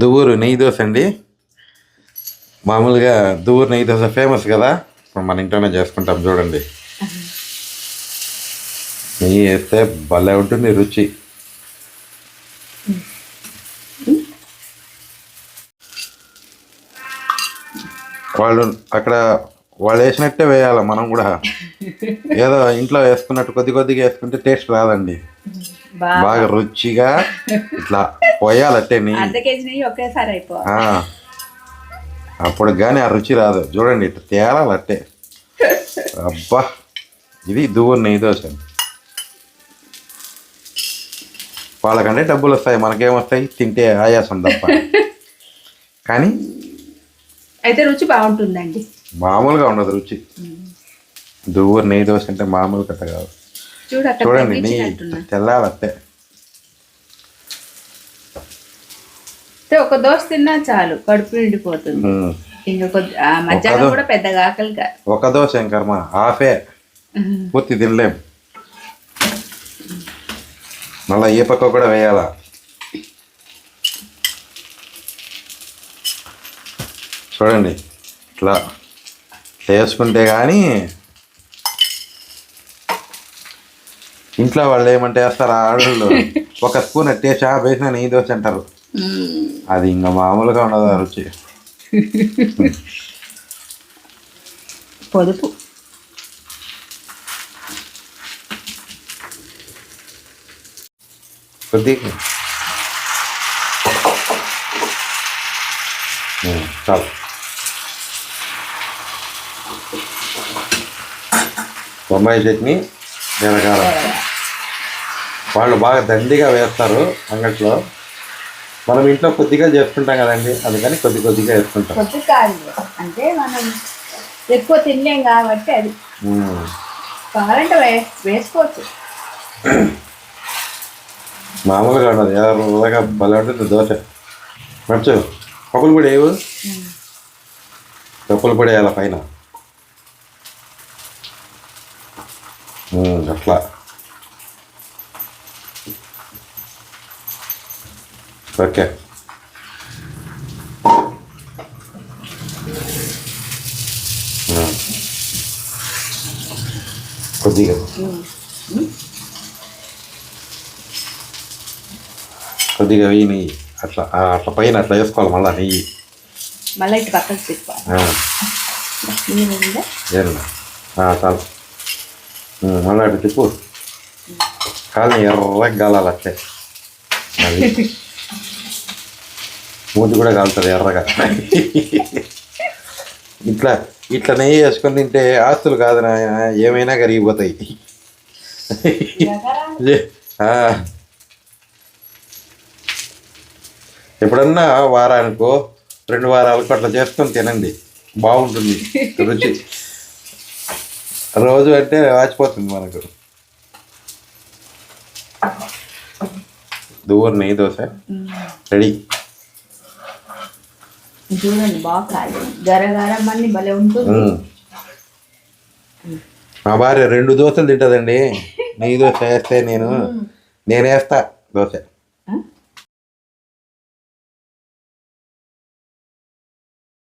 దువ్వూరు నెయ్యి దోశ అండి. మామూలుగా దువ్వూరు నెయ్యి దోశ ఫేమస్ కదా. ఇప్పుడు మన ఇంట్లోనే చేసుకుంటాం చూడండి. నెయ్యి వేస్తే భలే ఉంటుంది రుచి. వాళ్ళు అక్కడ వాళ్ళు వేసినట్టే వేయాలి మనం కూడా. ఏదో ఇంట్లో వేసుకున్నట్టు కొద్ది కొద్దిగా వేసుకుంటే టేస్ట్ రాదండి. బాగా. బాగా రుచిగా ఇట్లా పోయాలట్టే నెయ్యి అర్ధ కేజీ నెయ్యి ఒకేసారి అయిపోవాలి ఆ. అప్పుడు కానీ ఆ రుచి రాదు. చూడండి ఇట్లా తేలాలి అట్టే. అబ్బా ఇది దువ్వు నెయ్యి దోశ. వాళ్ళకంటే డబ్బులు వస్తాయి మనకేమొస్తాయి తింటే ఆయాసం తప్ప. కానీ అయితే రుచి బాగుంటుందండి. మామూలుగా ఉండదు రుచి. దువ్వు నెయ్యి దోశ అంటే మామూలు కథ కాదు. చూడండి నెయ్యి తగ్గించినట్టున్నా. అయితే ఒక దోశ తిన్నా చాలు కడుపు నిండిపోతుంది. ఇంకా కొద్ది ఆ మధ్యాహ్నం దో- కూడా పెద్దగా ఆకలి కాదు ఒక దోశ ఏం కర్మ? హాఫే. పూర్తి తినలేం. మళ్ళీ ఏ పక్క కూడా వేయాలా? చూడండి ఇట్లా వేసుకుంటే కానీ ఇంట్లో వాళ్ళు ఏమంటే వేస్తారు ఆడళ్ళు. ఒక స్పూన్ ఆ వేసిన నెయ్యి దోశ అంటారు. అది ఇంకా మామూలుగా ఉండదు ఆ రుచి. పొదుపు కొద్దిగా. చాలు. బొంబాయి చట్నీ జీలకార వాళ్ళు బాగా దండిగా వేస్తారు అంగట్లో. మనం ఇంట్లో కొద్దిగా చేసుకుంటాం కదండి అందుకని కొద్ది కొద్దిగా వేసుకుంటాం కాదు. అంటే మనం ఎక్కువ తినలేం కాబట్టి అది. కావాలంటే వే వేసుకోవచ్చు. మామూలుగా ఉండదు. ఎర్రగా భలే ఉంటుంది దోశ. మర్చు పప్పులు పొడి వేయవు పప్పులు పొడి వేయాలి పైన? ఉమ్, అట్లా ఓకే ఉమ్. కొద్దిగా కొద్దిగా వెయ్యి నెయ్యి అట్లా ఆ, అట్లా పైన అట్లా వేసుకోవాలి మళ్ళీ నెయ్యి మళ్ళీ ఇటు పక్కకు తిప్పాలి ఆ, నీళ్ళు ఉందా? ఏరున్నా ఆ, చాలు ఉమ్, మళ్ళీ అటు తిప్పు కాళ్ళని ఎర్రగా గాలాలి అట్లే అది మూతి కూడా కాలుతుంది ఎర్రగా. ఇట్లా ఇట్లా నెయ్యి వేసుకొని తింటే ఆస్తులు కాదు నాయన ఏమైనా కరిగిపోతాయి. ఎప్పుడన్నా వారానికో రెండు వారాలకు అట్లా చేసుకొని తినండి. బాగుంటుంది రుచి. రోజు అంటే వాచిపోతుంది మనకు. దూరం నెయ్యి దోశ. రెడీ. చూడండి బాగా కాదు గర గరం అన్ని భలే ఉంటుంది. మా భార్య రెండు దోశలు తింటుందండి. నెయ్యి దోశ వేస్తే నేను నేను వేస్తా దోశ.